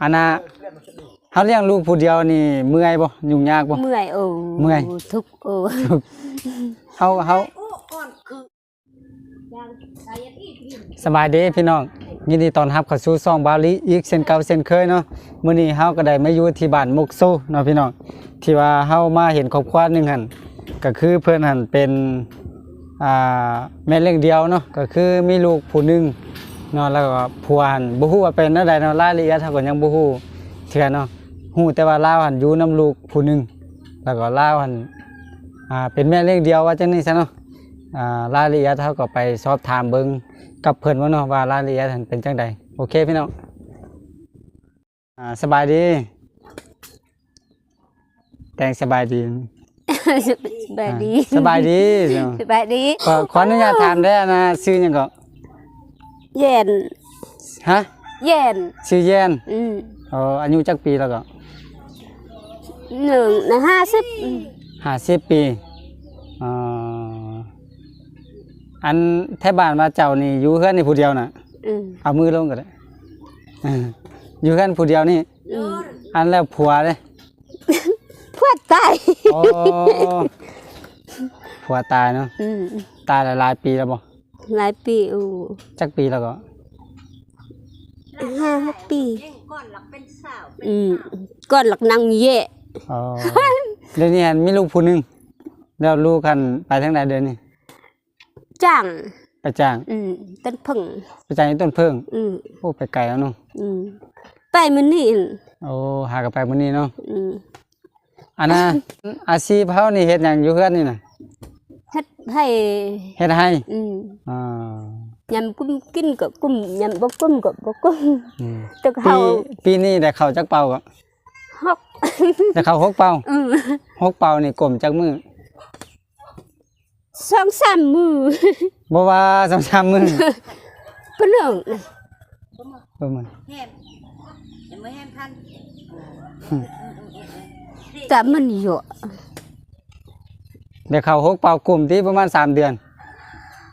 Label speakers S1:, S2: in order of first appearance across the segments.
S1: อันน่ะเฮาเลี้ยงลูกผู้เดียวนี่เมื่อยบ่ยุ่งยากบ่
S2: เมื่อยโอ้
S1: เมื่อย
S2: ทุกข์โอ้
S1: เฮาเฮาสบายดีพี่น้องยินดีต้อนรับเข้าสู่ช่องบาลีอีกเช่นเก่าเช่นเคยเนาะมื้อนี้เฮาก็ได้มาอยู่ที่บ้านมุกโซเนาะพี่น้องที่ว่าเฮามาเห็นครอบครัวหนึงหั่นก็คือเพิ่นหั่นเป็นอ่าแม่เลี้ยงเดียวเนาะก็คือมีลูกผู้หนึง เนาะแล้วก็ผัวหั่นบ่ฮู้ว่าเป็นจังไดเนาะรายละเอียดเฮาก็ยังบ่ฮู้เทื่อเนาะฮู้แต่ว่าลาวหั่นอยู่นํลูกผู้หนึงแล้วก็ลาวหั่นอ่าเป็นแม่เลี้ยงเดียวว่าจังนี้ซะเนาะอ่ารายละเอียดเท่ากับไปสอบถามเบิงกับเพิ่นว่าเนาะว่ารายละเอียดนั้นเป็นจังใดโอเคพี่น้องอ่าสบายดี แต่งสบายดี
S2: สบายดี
S1: อ่าสบายดีเนาะ
S2: สบายดี
S1: ก็ขออนุญาตถามได้อนะชื่อหยังก็
S2: เย็น
S1: ฮะ
S2: เย็น
S1: ชื่อแยน
S2: อืม
S1: อ๋ออายุจักปีแล้วก็
S2: หนึ่งนะห้าสิบ
S1: 50ปีอ่าอันแท้บ้านว่าเจ้านี่อยู่เฮือนนี่ผู้เดียวน่ะ
S2: อืม
S1: เอามือลงก็ได้เอออยู่กันผู้เดียวนี่
S2: อืม
S1: อันแล้วผัวเลย
S2: พวดตาย
S1: โอ้ผัวตายเนาะ
S2: อืม
S1: ตายหลายๆปีแล้วบ่
S2: หลายปีอู้
S1: จักปีแล้วก็
S2: ห้าหกปีอืมก่อนหลักนางเย่
S1: อ๋อเดี๋ยวนี้หันมีลูกผู้หนึงแล้วลูกกันไปทางใดเดือนนี้
S2: จ้าง
S1: ไปจ้าง
S2: อืมต้นพึ่ง
S1: ไปจ้างอยู่ต้นเพิ่ง
S2: อืม
S1: โอ้ไปไกลแล้วเนาะ
S2: อืมไปมื้อนี้
S1: โอ้หากันไปมื้อนี้เนาะ
S2: อืม
S1: อันน่ะอาชีพเฮานี่เฮ็ดหยังอยู่เฮือนนี่น่ะ
S2: เฮ็ดให้
S1: เฮ็ดให้
S2: อืม
S1: อ่ายำ
S2: กุ้มกินก็กุ้มยำบ่กุ้มก็บ่กุ้ม
S1: อืม
S2: ตึก
S1: ปี
S2: เฮา
S1: ปีนี้ได้เข้าจักเป่าก็
S2: ฮอก
S1: ได้เข้าหกเป่า
S2: อืม
S1: หกเป่านี่กลมจักมือ
S2: สองสามมือ
S1: บ่ว่าสองสามมือ
S2: ก็เรื่องนะ
S1: ประมาณ
S3: แฮมยังไม่แฮมพัน
S2: แต่มันเยอะ
S1: เดี๋ยวเขาหกเป่ากลุ่มที่ประมาณสามเดือน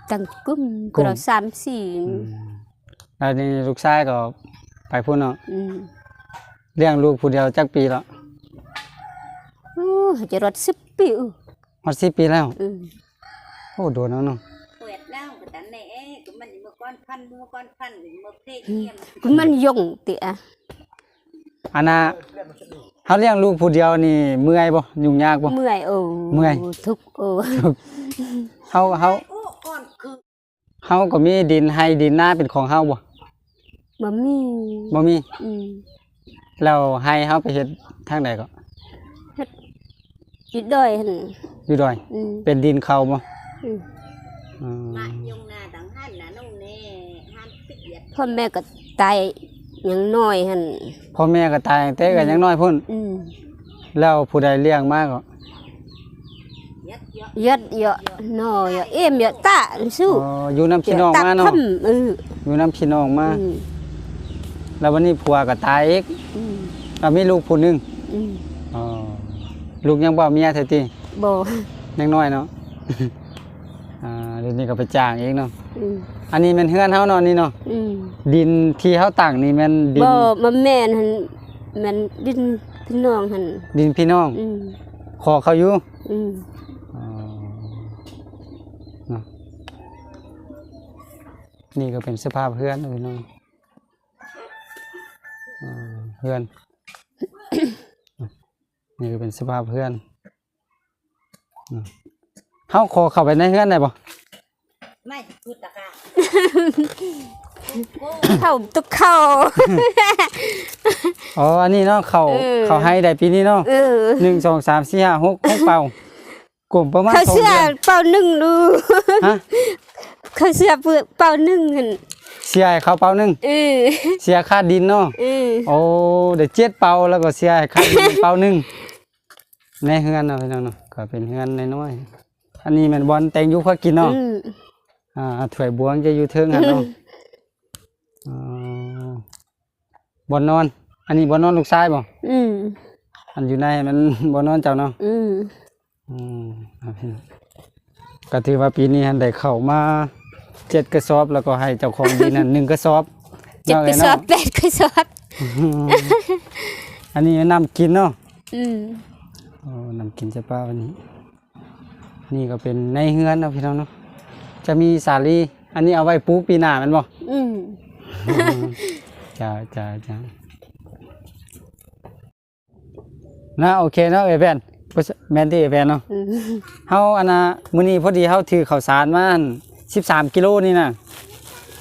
S2: ตั้งกุ้ม
S1: กุ้
S2: ก็
S1: ม
S2: เราสามสี่
S1: แล้วนี่ลูกชายก็ไปพูดเนาะ
S2: อืม
S1: เลี้ยงลูกผู้เดียวจักปีแล้ว
S2: โอ้จะรถสิบปีอู้
S1: ฮอดสิปีแล้ว
S2: อืม
S1: โอ้โดนแล้วเนาะ
S3: เปิดแล้วก็แต่แหน่ก็มันเมื่อก้อนพันเมื่อก้อนพันเมื่อเพลงเทียม
S2: ก็มันยงเตะ
S1: อันน่ะ เฮาเลี้ยงลูกผู้เดียวนี่เมื่อยบ่ยุ่งยากบ่
S2: เมื่อยโอ้
S1: เมื่อย
S2: ทุกข์โอ้
S1: เฮาเฮา
S3: โอ้ก้อนคือ
S1: เฮาก็มีดินให้ดินนาเป็นของเฮาบ่
S2: บ่มี
S1: บ่มี
S2: อืม
S1: แล้วให้เฮาไปเฮ็ดทางใดก็
S2: อีดอยหั่น
S1: อยู่ดอย
S2: อืม
S1: เป็นดินเขาบ่
S2: อืม
S1: อืม
S3: มายงนาดังหันนะน้องเน่หันปิดเดียด
S2: พ่อแม่ก็ตาย ยังน้อยหั่น
S1: พ่อแม่ก็ตายตั้งแต่ก็ยังน้อยพุ่น
S2: อืม
S1: แล้วผู้ใดเลี้ยงมาก็
S3: ยัดเยอะ
S2: ยัดเยอะน้อยอะเอ็มเยอะตะสู้
S1: อ๋ออยู่นํพี่น้องมาเนาะ
S2: ตักำเออ
S1: อยู่นํพี่น้องมา
S2: อืม
S1: แล้ววันนี้ผัวก็ตายอีก
S2: อืม
S1: แล้วมีลูกผู้หนึง
S2: อืม
S1: อ๋อลูกยังบ่เมียเท่าติ
S2: บ่
S1: ยังน้อยเนาะ อ่าเดี๋ยวนี้ก็ไปจ้างเองเนาะ
S2: อืม
S1: อันนี้แม่นเฮือนเฮาเนาะนี่เนาะ
S2: อืม
S1: ดินที่เฮาตั้งนี่แม่นดิน
S2: บ่มาแม่นหั่นมันดินพี่น้องหั่น
S1: ดินพี่น้อง
S2: อืม
S1: ขอเขาอยู่
S2: อืม
S1: อ๋อเนาะนี่ก็เป็นสภาพเฮือนเลยเนาะอ่าเฮือน นี่ก็เป็นสภาพเฮือนเนาะเฮาขอเข้าไปในเฮือนได้บ่
S3: ไม่พูดตะกา
S2: เข้าตุกเข้า
S1: อ๋ออันนี้เนาะเขา
S2: เออ
S1: เขาให้ได้ปีนี้เนาะ
S2: เออ
S1: หนึ่งสองสามสี่ห้าหกหกเป่ากลุ่มประมาณ
S2: เขา
S1: สอง
S2: เสื้อ
S1: เดือน
S2: เป่าหนึ่งดู
S1: ฮะ
S2: เขาเสื้อเป่าหนึ่งหั่น
S1: เสียให้เขาเป่าหนึ่ง
S2: เออ
S1: เสียค่าดินเนาะ
S2: เออ
S1: โอ้เดี๋ยวเจ็ดเป่าแล้วก็เสียให้ค่าดิน เป่าหนึ่งในเฮือนเนาะพี่น้องเนาะก็เป็นเฮือนน้อยๆอันนี้แมันบอลแตงอยุเขากินเนาะ
S2: อืม
S1: อ่าถ้วยบวงจะอยู่เทิงหันเนาะอ๋อบอลนอน อันนี้บอลนอนลูกชายบ่
S2: อืม
S1: อันอยู่ในมันบอลนอนเจ้าเนาะ
S2: อืม
S1: อืมครับพี่น้องก็ถือว่าปีนี้หันได้เข้ามาเจ็ดกระสอบแล้วก็ให้เจ้าของดินนั่นหนึ่งกระสอบ
S2: เจ็ดกระสอบ
S1: เนาะ
S2: แปดกระสอบ
S1: อันนี้นำกินเนาะ
S2: อืม
S1: โอ้นำกินจะป้าวันนี้ นี่ก็เป็นในเฮือนเนาะพี่น้องเนาะ จะมีสาลีอันนี้เอาไว้ปลูกปีหน้าแมันบ่
S2: อืม
S1: จ้าจ้าจ้านะโอเคเนาะเอแฟนแมนที่เอแฟนเนาะ
S2: อืม
S1: เฮาอันน่ะมื้อนี้พอดีเฮาถือข้าวสารมา13 กิโลนี่น่ะ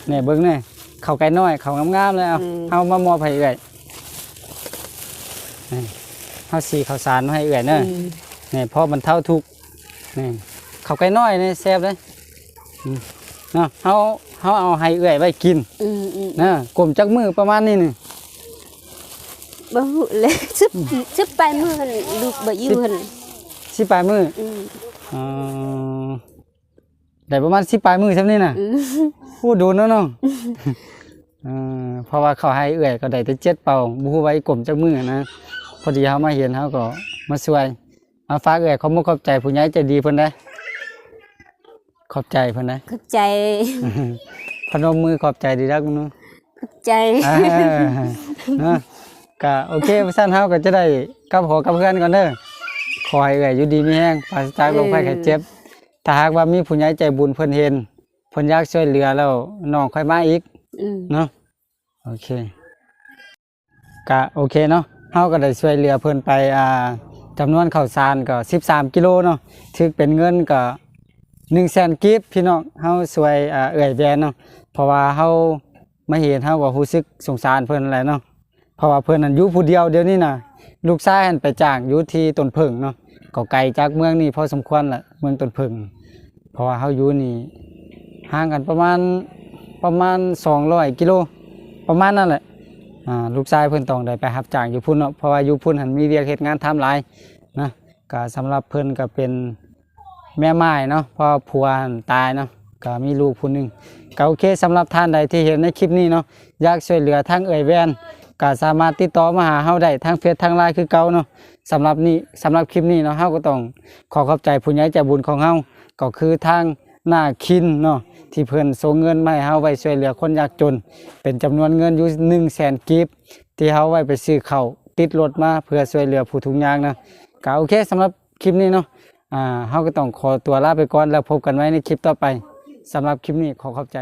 S1: เนี่ยเบิ่งแน่ข้าวไก่น้อยข้าวงามๆเลยเอาเฮามามอบให้เอื้อยนี่เฮาสีข้าวสารมาให้เอื้อยเด้อ
S2: อืม
S1: นี่พอบรรเทาทุกข์นี่ข้าวไก่น้อยนี่แซ่บเลยอืม เนาะเฮาเฮาเอาให้เอื้อยไว้กิน
S2: อืมอืม
S1: นะกลมจักมือประมาณนี้นี่
S2: บ่ฮู้เลยซึบซึบไปมื้อหั่นลูกบ่อยู่หั่น
S1: สิปลายมือ
S2: อืม
S1: อ๋อได้ประมาณสิปลายมือซั่นนี่น่ะ
S2: อืม
S1: พูดดูเนาะน้องเออเพราะว่าเขาให้เอื้อยก็ได้แต่เจ็ดเป่าบ่ฮู้ไว้กลมจักมือนะพอดีเฮามาเห็นเฮาก็มาช่วยมาฝากเอื้อยขอบคุณขอบใจผู้ใหญ่ใจดีเพิ่นได้ ขอบใจเพิ่นได้
S2: เข้าใจ
S1: พนมมือขอบใจดีรักมึงเนาะ
S2: เข้าใจ
S1: เออเนาะก็โอเคพสั้นเฮาก็จะได้กลับหอกับเพื่อนก่อนเด้อขอให้เอ่ยอยู่ดีมีแห้งปราศจากโรคภัยไข้เจ็บ ถ้าหากว่ามีผู้ใหญ่ใจบุญเพิ่นเห็นเพิ่นอยากช่วยเหลือแล้วน้องค่อยมาอีก
S2: อืม
S1: เนาะโอเคก็โอเคเนาะเฮาก็ได้ช่วยเหลือเพิ่นไปอ่าจำนวนข้าวสารก็13กิโลเนาะถึกเป็นเงินก็ 100,000กีบพี่น้องเฮาช่วยเอ่อยแวนเนาะเพราะว่าเฮาไมาเห็นเฮาก็รู้สึกสงสารเพิ่นแหละเนาะเพราะว่าเพิ่นนั้นอยู่ผู้เดียวเดี๋ยวนี้น่ะ ลูกชายหันไปจ้างอยู่ที่ต้นเพิ่งเนาะก็ไกลจากเมืองนี่พอสมควรละเมืองต้นเพิ่งเพราะว่าเฮาอยู่นี่ห่างกันประมาณประมาณ200กิโลประมาณนั่นแหละอ่าลูกชายเพิ่นต้องได้ไปรับจ้างอยู่พุ่นเนาะเพราะว่าอยู่พุ่นหันมีเวียกเฮ็ดงานทำหลายนะก็สำหรับเพิ่นก็เป็น แม่ไม้เนาะพราะผัวตายเนาะก็มีลูกผู้หนึ่งก็โอเคสำหรับท่านใดที่เห็นในคลิปนี้เนาะอยากช่วยเหลือทางเอ่ยแวนก็สามารถติดต่อมาหาเฮาได้ทางเฟซทางไลน์คือเก่าเนาะสำหรับนี้สำหรับคลิปนี้เนาะเฮาก็ต้องขอขอบใจผู้ใหญ่ใจบุญของเฮาก็คือทางหน้าคินเนาะที่เพิ่นส่งเงินมาให้เฮาไว้ช่วยเหลือคนยากจน เป็นจำนวนเงินอยู่1 0 0 0 0แสนกีบที่เฮาไว้ไปซื้อข้าวติดรถมาเพื่อช่วยเหลือผู้ทุกข์ยากนะก็โอเคสำหรับคลิปนี้เนาะ อ่าเฮาก็ต้องขอตัวลาไปก่อนแล้วพบกันไว้ในคลิปต่อไปสำหรับคลิปนี้ขอขอบใจ